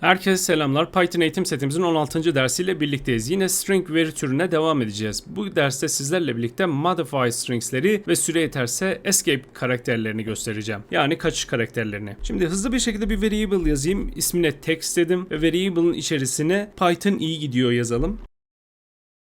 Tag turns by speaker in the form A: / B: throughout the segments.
A: Herkese selamlar. Python eğitim setimizin 16. dersiyle birlikteyiz. Yine string veri türüne devam edeceğiz. Bu derste sizlerle birlikte modify stringsleri ve süre yeterse escape karakterlerini göstereceğim. Yani kaçış karakterlerini. Şimdi hızlı bir şekilde bir variable yazayım. İsmine text dedim ve variable'ın içerisine Python iyi gidiyor yazalım.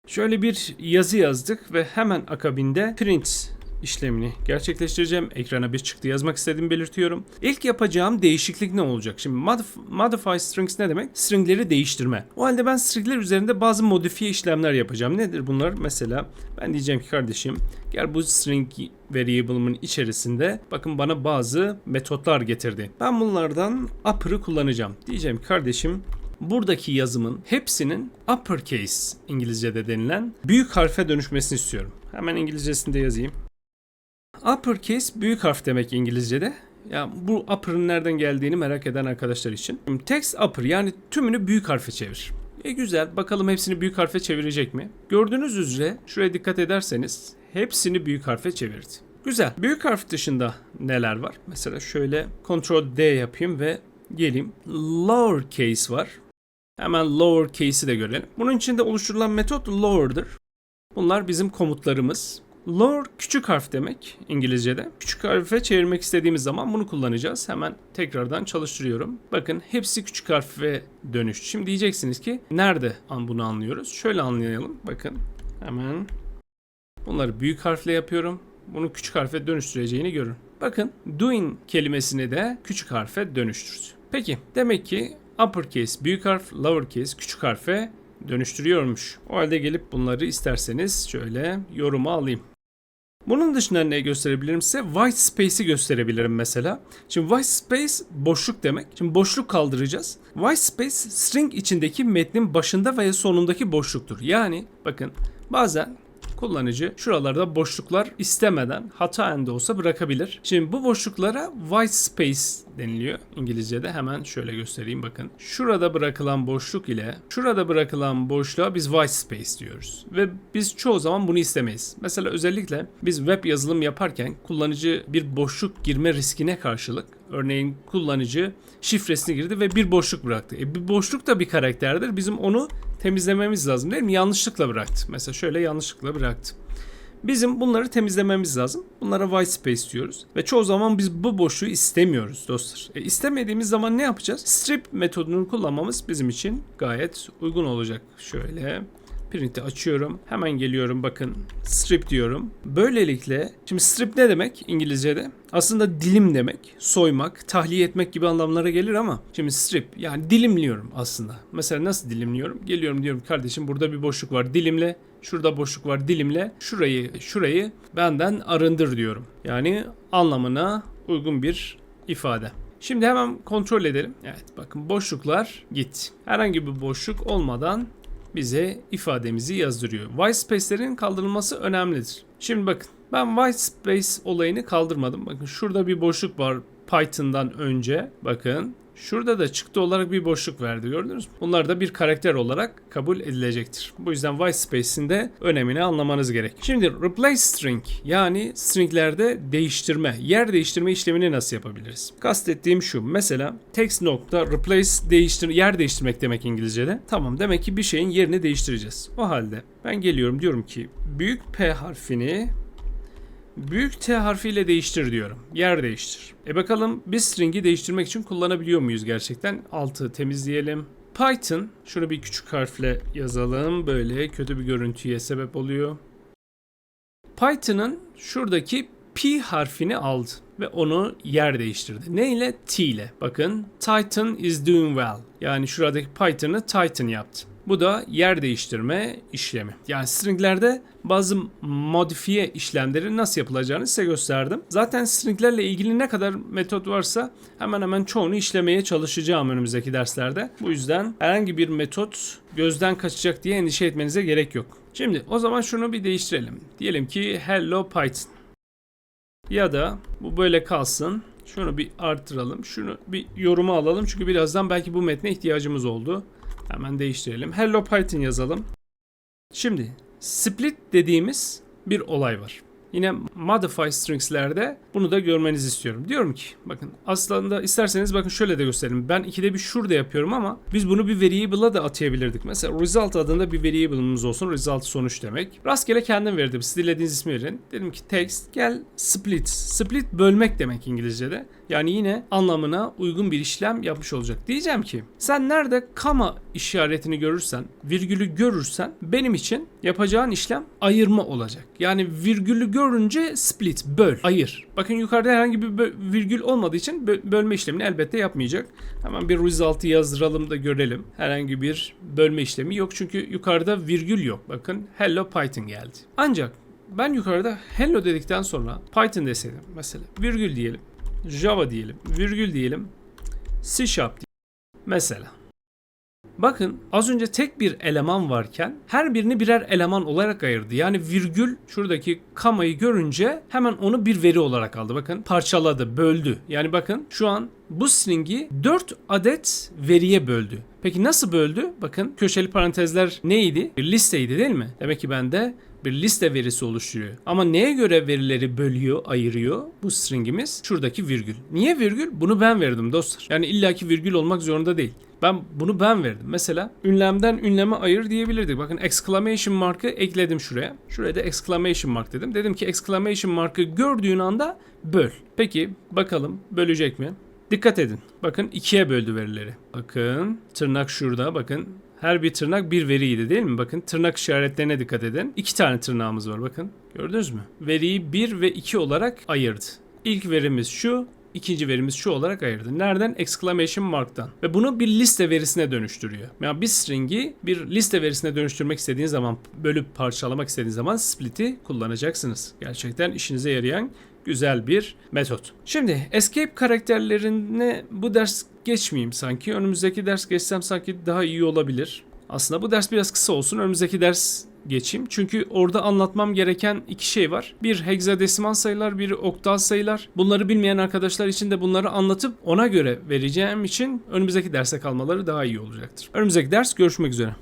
A: Şöyle bir yazı yazdık ve hemen akabinde print işlemini gerçekleştireceğim. Ekrana bir çıktı yazmak istediğimi belirtiyorum. İlk yapacağım değişiklik ne olacak? Şimdi modif- modify strings ne demek? Stringleri değiştirme. O halde ben stringler üzerinde bazı modifiye işlemler yapacağım. Nedir bunlar? Mesela ben diyeceğim ki kardeşim gel bu string variable'ımın içerisinde bakın bana bazı metotlar getirdi. Ben bunlardan upper'ı kullanacağım. Diyeceğim ki kardeşim buradaki yazımın hepsinin uppercase İngilizce'de denilen büyük harfe dönüşmesini istiyorum. Hemen İngilizcesini de yazayım. Uppercase büyük harf demek İngilizce'de. Ya bu upper'ın nereden geldiğini merak eden arkadaşlar için. Text upper yani tümünü büyük harfe çevir. E güzel bakalım hepsini büyük harfe çevirecek mi? Gördüğünüz üzere şuraya dikkat ederseniz hepsini büyük harfe çevirdi. Güzel. Büyük harf dışında neler var? Mesela şöyle Ctrl D yapayım ve geleyim. Lowercase var. Hemen lowercase'i de görelim. Bunun içinde oluşturulan metot lower'dır. Bunlar bizim komutlarımız. Lower küçük harf demek İngilizce'de. Küçük harfe çevirmek istediğimiz zaman bunu kullanacağız. Hemen tekrardan çalıştırıyorum. Bakın hepsi küçük harfe dönüştü. Şimdi diyeceksiniz ki nerede bunu anlıyoruz? Şöyle anlayalım. Bakın hemen bunları büyük harfle yapıyorum. Bunu küçük harfe dönüştüreceğini görün. Bakın doing kelimesini de küçük harfe dönüştürdü. Peki demek ki uppercase büyük harf, lowercase küçük harfe dönüştürüyormuş. O halde gelip bunları isterseniz şöyle yoruma alayım. Bunun dışında ne gösterebilirim size? White space'i gösterebilirim mesela. Şimdi white space boşluk demek. Şimdi boşluk kaldıracağız. White space string içindeki metnin başında veya sonundaki boşluktur. Yani bakın bazen kullanıcı şuralarda boşluklar istemeden hataen de olsa bırakabilir. Şimdi bu boşluklara white space deniliyor İngilizce'de. Hemen şöyle göstereyim bakın. Şurada bırakılan boşluk ile şurada bırakılan boşluğa biz white space diyoruz. Ve biz çoğu zaman bunu istemeyiz. Mesela özellikle biz web yazılım yaparken kullanıcı bir boşluk girme riskine karşılık örneğin kullanıcı şifresini girdi ve bir boşluk bıraktı. E bir boşluk da bir karakterdir. Bizim onu temizlememiz lazım değil mi? Yanlışlıkla bıraktı. Mesela şöyle yanlışlıkla bıraktı. Bizim bunları temizlememiz lazım. Bunlara white space diyoruz. Ve çoğu zaman biz bu boşluğu istemiyoruz dostlar. E, istemediğimiz zaman ne yapacağız? Strip metodunu kullanmamız bizim için gayet uygun olacak. Şöyle print'i açıyorum. Hemen geliyorum bakın strip diyorum. Böylelikle şimdi strip ne demek İngilizce'de? Aslında dilim demek. Soymak, tahliye etmek gibi anlamlara gelir ama şimdi strip yani dilimliyorum aslında. Mesela nasıl dilimliyorum? Geliyorum diyorum kardeşim burada bir boşluk var. Dilimle Şurada boşluk var dilimle şurayı şurayı benden arındır diyorum. Yani anlamına uygun bir ifade. Şimdi hemen kontrol edelim. Evet bakın boşluklar gitti. Herhangi bir boşluk olmadan bize ifademizi yazdırıyor. White space'lerin kaldırılması önemlidir. Şimdi bakın ben white space olayını kaldırmadım. Bakın şurada bir boşluk var Python'dan önce. Bakın Şurada da çıktı olarak bir boşluk verdi gördünüz mü? Bunlar da bir karakter olarak kabul edilecektir. Bu yüzden white space'in de önemini anlamanız gerek. Şimdi replace string yani stringlerde değiştirme, yer değiştirme işlemini nasıl yapabiliriz? Kastettiğim şu. Mesela text nokta replace değiştir yer değiştirmek demek İngilizce'de. Tamam demek ki bir şeyin yerini değiştireceğiz. O halde ben geliyorum diyorum ki büyük P harfini Büyük T harfiyle değiştir diyorum. Yer değiştir. E bakalım biz string'i değiştirmek için kullanabiliyor muyuz gerçekten? Altı temizleyelim. Python, şunu bir küçük harfle yazalım. Böyle kötü bir görüntüye sebep oluyor. Python'ın şuradaki P harfini aldı ve onu yer değiştirdi. Ne ile? T ile. Bakın Titan is doing well. Yani şuradaki Python'ı Titan yaptı. Bu da yer değiştirme işlemi. Yani stringlerde bazı modifiye işlemleri nasıl yapılacağını size gösterdim. Zaten stringlerle ilgili ne kadar metot varsa hemen hemen çoğunu işlemeye çalışacağım önümüzdeki derslerde. Bu yüzden herhangi bir metot gözden kaçacak diye endişe etmenize gerek yok. Şimdi o zaman şunu bir değiştirelim. Diyelim ki hello Python. Ya da bu böyle kalsın. Şunu bir artıralım. Şunu bir yoruma alalım. Çünkü birazdan belki bu metne ihtiyacımız oldu. Hemen değiştirelim. Hello Python yazalım. Şimdi split dediğimiz bir olay var. Yine modify stringslerde Bunu da görmenizi istiyorum. Diyorum ki bakın aslında isterseniz bakın şöyle de gösterelim. Ben ikide bir şurada yapıyorum ama biz bunu bir variable'a da atayabilirdik. Mesela result adında bir variable'ımız olsun. Result sonuç demek. Rastgele kendim verdim. Siz dilediğiniz ismi verin. Dedim ki text gel split. Split bölmek demek İngilizce'de. Yani yine anlamına uygun bir işlem yapmış olacak. Diyeceğim ki sen nerede kama işaretini görürsen, virgülü görürsen benim için yapacağın işlem ayırma olacak. Yani virgülü görünce split, böl, ayır. Bakın yukarıda herhangi bir virgül olmadığı için bö- bölme işlemini elbette yapmayacak. Hemen bir result'ı yazdıralım da görelim. Herhangi bir bölme işlemi yok çünkü yukarıda virgül yok. Bakın hello Python geldi. Ancak ben yukarıda hello dedikten sonra Python deseydim mesela virgül diyelim. Java diyelim, virgül diyelim, C Sharp diyelim. Mesela. Bakın az önce tek bir eleman varken her birini birer eleman olarak ayırdı. Yani virgül şuradaki kamayı görünce hemen onu bir veri olarak aldı. Bakın parçaladı, böldü. Yani bakın şu an bu string'i 4 adet veriye böldü. Peki nasıl böldü? Bakın köşeli parantezler neydi? Bir listeydi değil mi? Demek ki bende bir liste verisi oluşturuyor. Ama neye göre verileri bölüyor, ayırıyor bu stringimiz? Şuradaki virgül. Niye virgül? Bunu ben verdim dostlar. Yani illaki virgül olmak zorunda değil. Ben bunu ben verdim. Mesela ünlemden ünleme ayır diyebilirdik. Bakın exclamation markı ekledim şuraya. Şuraya da exclamation mark dedim. Dedim ki exclamation markı gördüğün anda böl. Peki bakalım bölecek mi? Dikkat edin. Bakın ikiye böldü verileri. Bakın tırnak şurada. Bakın her bir tırnak bir veriydi değil mi? Bakın tırnak işaretlerine dikkat edin. İki tane tırnağımız var bakın. Gördünüz mü? Veriyi 1 ve 2 olarak ayırdı. İlk verimiz şu, ikinci verimiz şu olarak ayırdı. Nereden? Exclamation mark'tan. Ve bunu bir liste verisine dönüştürüyor. Yani bir string'i bir liste verisine dönüştürmek istediğiniz zaman, bölüp parçalamak istediğiniz zaman split'i kullanacaksınız. Gerçekten işinize yarayan güzel bir metot. Şimdi escape karakterlerine bu ders geçmeyeyim sanki. Önümüzdeki ders geçsem sanki daha iyi olabilir. Aslında bu ders biraz kısa olsun. Önümüzdeki ders geçeyim. Çünkü orada anlatmam gereken iki şey var. Bir hexadesimal sayılar, biri oktal sayılar. Bunları bilmeyen arkadaşlar için de bunları anlatıp ona göre vereceğim için önümüzdeki derse kalmaları daha iyi olacaktır. Önümüzdeki ders görüşmek üzere.